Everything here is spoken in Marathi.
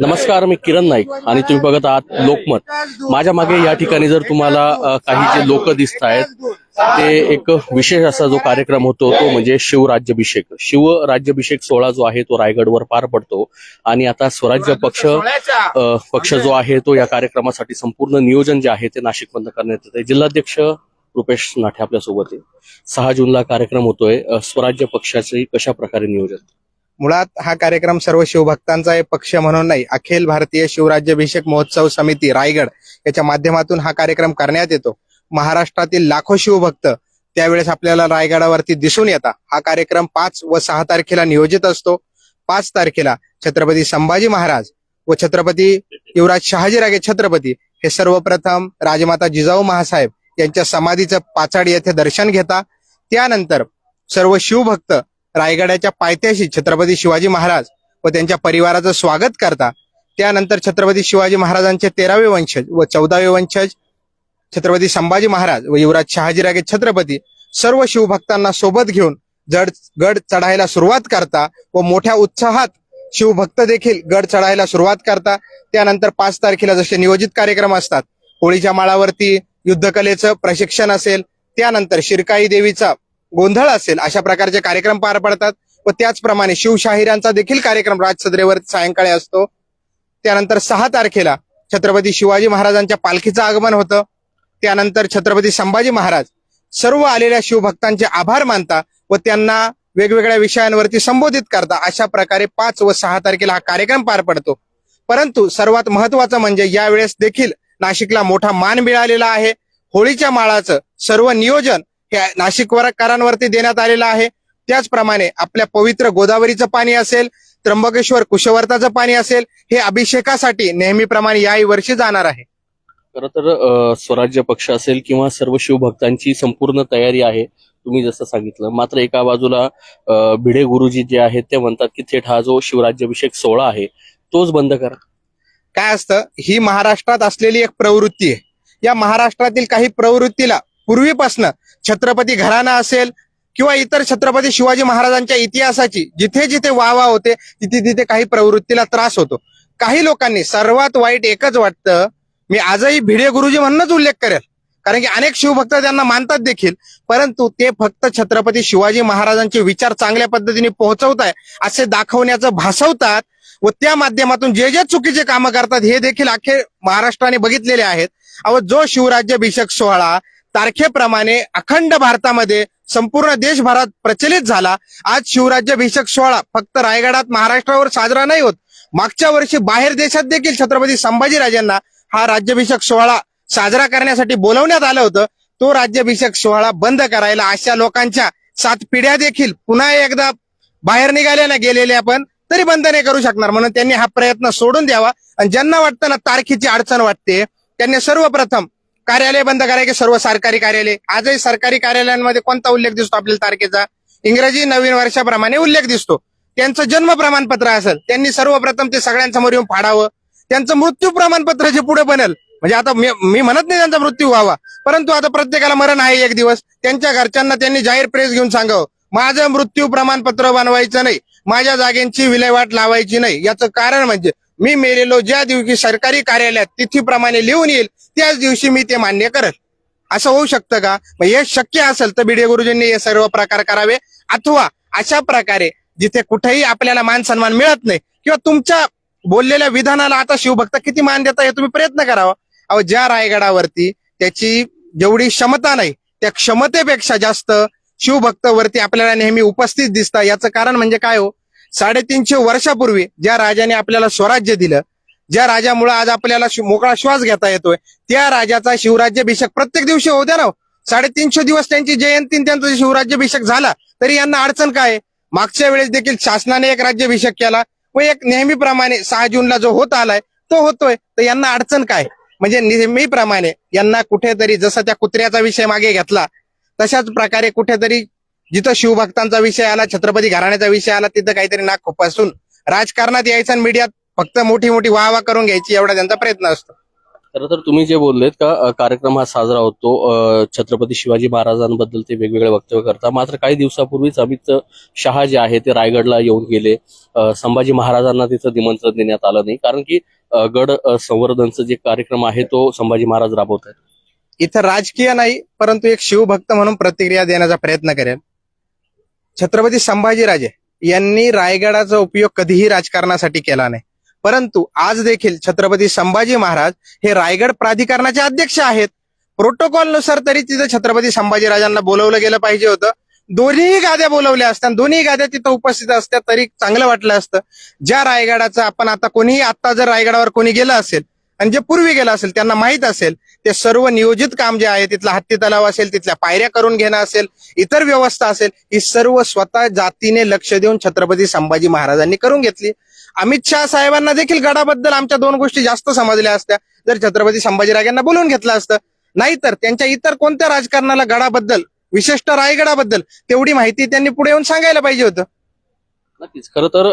नमस्कार मी किरण नाईक आणि तुम्ही बघत आहात लोकमत. माझ्या मागे या ठिकाणी जर तुम्हाला काही जे लोक दिसत आहेत ते एक विशेष असा जो कार्यक्रम होतो तो म्हणजे शिवराज्याभिषेक. शिवराज्याभिषेक सोहळा जो आहे तो रायगडवर पार पडतो. आणि आता स्वराज्य पक्ष पक्ष जो आहे तो या कार्यक्रमासाठी संपूर्ण नियोजन जे आहे ते नाशिक बंद करण्यात येते जिल्हाध्यक्ष रुपेश नाठे आपल्यासोबत आहे. सहा जूनला कार्यक्रम होतोय. स्वराज्य पक्षाचे कशा प्रकारे नियोजन? मुळात हा कार्यक्रम सर्व शिवभक्तांचा एक पक्ष म्हणून नाही अखिल भारतीय शिवराज्याभिषेक महोत्सव समिती रायगड याच्या माध्यमातून हा कार्यक्रम करण्यात येतो. महाराष्ट्रातील लाखो शिवभक्त त्यावेळेस आपल्याला रायगडावरती दिसून येतात. हा कार्यक्रम पाच व सहा तारखेला नियोजित असतो. पाच तारखेला छत्रपती संभाजी महाराज व छत्रपती युवराज शहाजीराजे छत्रपती हे सर्वप्रथम राजमाता जिजाऊ महासाहेब यांच्या समाधीचं पाचाड येथे दर्शन घेता त्यानंतर सर्व शिवभक्त रायगडाच्या पायथ्याशी छत्रपती शिवाजी महाराज व त्यांच्या परिवाराचं स्वागत करता त्यानंतर छत्रपती शिवाजी महाराजांचे तेरावे वंशज व चौदावे वंशज छत्रपती संभाजी महाराज व युवराज शहाजीरागे छत्रपती सर्व शिवभक्तांना सोबत घेऊन जड गड चढायला सुरुवात करता व मोठ्या उत्साहात शिवभक्त देखील गड चढायला सुरुवात करता. त्यानंतर पाच तारखेला जसे नियोजित कार्यक्रम असतात होळीच्या माळावरती युद्धकलेचं प्रशिक्षण असेल त्यानंतर शिरकाई देवीचा गोंधळ असेल अशा प्रकारचे कार्यक्रम पार पडतात. व त्याचप्रमाणे शिवशाहिरांचा देखील कार्यक्रम राजसदरेवर सायंकाळी असतो. त्यानंतर सहा तारखेला छत्रपती शिवाजी महाराजांच्या पालखीचं आगमन होतं. त्यानंतर छत्रपती संभाजी महाराज सर्व आलेल्या शिवभक्तांचे आभार मानता व त्यांना वेगवेगळ्या विषयांवरती संबोधित करता अशा प्रकारे पाच व सहा तारखेला हा कार्यक्रम पार पडतो. परंतु सर्वात महत्वाचं म्हणजे यावेळेस देखील नाशिकला मोठा मान मिळालेला आहे. होळीच्या माळाचं सर्व नियोजन नाशिककरांवरती देण्यात आलेलं आहे. त्याचप्रमाणे आपल्या पवित्र गोदावरीचं पाणी असेल त्र्यंबकेश्वर कुशवर्ताचं पाणी असेल हे अभिषेकासाठी नेहमीप्रमाणे याही वर्षी जाणार आहे. खरं तर स्वराज्य पक्ष असेल किंवा सर्व शिवभक्तांची संपूर्ण तयारी आहे तुम्ही जसं सांगितलं. मात्र एका बाजूला भिडे गुरुजी जे आहेत ते म्हणतात की थेट हा जो शिवराज्याभिषेक सोहळा आहे तोच बंद करा. काय असतं ही महाराष्ट्रात असलेली एक प्रवृत्ती आहे. या महाराष्ट्रातील काही प्रवृत्तीला पूर्वीपासनं छत्रपती घराणा असेल किंवा इतर छत्रपती शिवाजी महाराजांच्या इतिहासाची जिथे जिथे वाह होते तिथे तिथे काही प्रवृत्तीला त्रास होतो. काही लोकांनी सर्वात वाईट एकच वाटतं मी आजही भिडे गुरुजी म्हणूनच उल्लेख करेल कारण की अनेक शिवभक्त त्यांना मानतात देखील परंतु ते फक्त छत्रपती शिवाजी महाराजांचे विचार चांगल्या पद्धतीने पोहोचवताय असे दाखवण्याचं भासवतात व त्या माध्यमातून जे जे चुकीचे कामं करतात हे देखील अखेर महाराष्ट्राने बघितलेले आहेत. अव जो शिवराज्याभिषेक सोहळा तारखेप्रमाणे अखंड भारतामध्ये संपूर्ण देशभरात प्रचलित झाला. आज शिवराज्याभिषेक सोहळा फक्त रायगडात महाराष्ट्रावर साजरा नाही होत. मागच्या वर्षी बाहेर देशात देखील छत्रपती संभाजीराजांना हा राज्याभिषेक सोहळा साजरा करण्यासाठी बोलवण्यात आलं होतं. तो राज्याभिषेक सोहळा बंद करायला अशा लोकांच्या सात पिढ्या देखील पुन्हा एकदा बाहेर निघाल्या ना गेलेल्या पण तरी बंद नाही करू शकणार. म्हणून त्यांनी हा प्रयत्न सोडून द्यावा. आणि ज्यांना वाटतं ना तारखेची अडचण वाटते त्यांनी सर्वप्रथम कार्यालय बंद करायचे सर्व सरकारी कार्यालय. आजही सरकारी कार्यालयांमध्ये कोणता उल्लेख दिसतो आपल्याला तारखेचा? इंग्रजी नवीन वर्षाप्रमाणे उल्लेख दिसतो. त्यांचं जन्म प्रमाणपत्र असेल त्यांनी सर्वप्रथम ते सगळ्यांसमोर येऊन फाडावं. त्यांचं मृत्यू प्रमाणपत्र जे पुढे बनेल म्हणजे आता मी म्हणत नाही त्यांचा मृत्यू व्हावा परंतु आता प्रत्येकाला मरण आहे एक दिवस त्यांच्या घरच्यांना त्यांनी जाहीर प्रेस घेऊन सांगावं माझं मृत्यू प्रमाणपत्र बनवायचं नाही माझ्या जागेंची विल्हेवाट लावायची नाही. याचं कारण म्हणजे मी मेलेलो ज्या दिवशी सरकारी कार्यालयात तिथीप्रमाणे लिहून येईल त्याच दिवशी मी ते मान्य करेल. असं होऊ शकतं का? मग हे शक्य असेल तर बिडे गुरुजींनी हे सर्व प्रकार करावे. अथवा अशा प्रकारे जिथे कुठेही आपल्याला मान सन्मान मिळत नाही किंवा तुमच्या बोललेल्या विधानाला आता शिवभक्त किती मान देता हे तुम्ही प्रयत्न करावा. अहो ज्या रायगडावरती त्याची जेवढी क्षमता नाही त्या क्षमतेपेक्षा जास्त शिवभक्त वरती आपल्याला नेहमी उपस्थित दिसता याचं कारण म्हणजे काय हो? साडेतीनशे वर्षापूर्वी ज्या राजाने आपल्याला स्वराज्य दिलं ज्या राजामुळे आज आपल्याला मोकळा श्वास घेता येतोय त्या राजाचा शिवराज्याभिषेक प्रत्येक दिवशी होऊ द्या ना हो. साडेतीनशे दिवस त्यांची जयंती त्यांचा शिवराज्याभिषेक झाला तरी यांना अडचण काय आहे? मागच्या वेळेस देखील शासनाने एक राज्याभिषेक केला व एक नेहमीप्रमाणे सहा जूनला जो होत आलाय तो होतोय. तर यांना अडचण काय? म्हणजे नेहमीप्रमाणे यांना कुठेतरी जसा त्या कुत्र्याचा विषय मागे घेतला तशाच प्रकारे कुठेतरी जिथं शिवभक्तांचा विषय आला छत्रपती घराण्याचा विषय आला तिथं काहीतरी नाक खुपासून राजकारणात यायचं आणि मीडियात फक्त मोठी मोठी वाहवा करून घ्यायची एवढा त्यांचा प्रयत्न असतो. खरं तर तुम्ही जे बोललेत का कार्यक्रम हा साजरा होतो छत्रपती शिवाजी महाराजांबद्दल ते वेगवेगळे वक्तव्य करतात. मात्र काही दिवसापूर्वीच अमित शहा जे आहे ते रायगडला येऊन गेले. संभाजी महाराजांना तिथं निमंत्रण देण्यात आलं नाही. कारण की गड संवर्धनचा जे कार्यक्रम आहे तो संभाजी महाराज राबवत आहेत इथं राजकीय नाही परंतु एक शिवभक्त म्हणून प्रतिक्रिया देण्याचा प्रयत्न करेल. छत्रपती संभाजीराजे यांनी रायगडाचा उपयोग कधीही राजकारणासाठी केला नाही. परंतु आज देखील छत्रपती संभाजी महाराज हे रायगड प्राधिकरणाचे अध्यक्ष आहेत. प्रोटोकॉलनुसार तरी तिथं छत्रपती संभाजीराजांना बोलवलं गेलं पाहिजे होतं. दोन्ही गाद्या बोलवल्या असत्या. दोन्ही गाद्या तिथं उपस्थित असत्या तरी चांगलं वाटलं असतं. ज्या रायगडाचं आपण आता कोणीही आता जर रायगडावर कोणी गेलं असेल आणि जे पूर्वी गेलं असेल त्यांना माहीत असेल ते सर्व नियोजित काम जे आहे तिथला हत्ती तलाव असेल तिथल्या पायऱ्या करून घेणं असेल इतर व्यवस्था असेल ही सर्व स्वतः जातीने लक्ष देऊन छत्रपती संभाजी महाराजांनी करून घेतली. अमित शहा साहेबांना देखील गडाबद्दल आमच्या दोन गोष्टी जास्त समजल्या असत्या. जर छत्रपती संभाजीरागांना बोलून घेतलं असतं नाहीतर त्यांच्या इतर कोणत्या राजकारणाला गडाबद्दल विशेषतः रायगडाबद्दल तेवढी माहिती त्यांनी पुढे येऊन सांगायला पाहिजे होतं. नक्कीच. खरं तर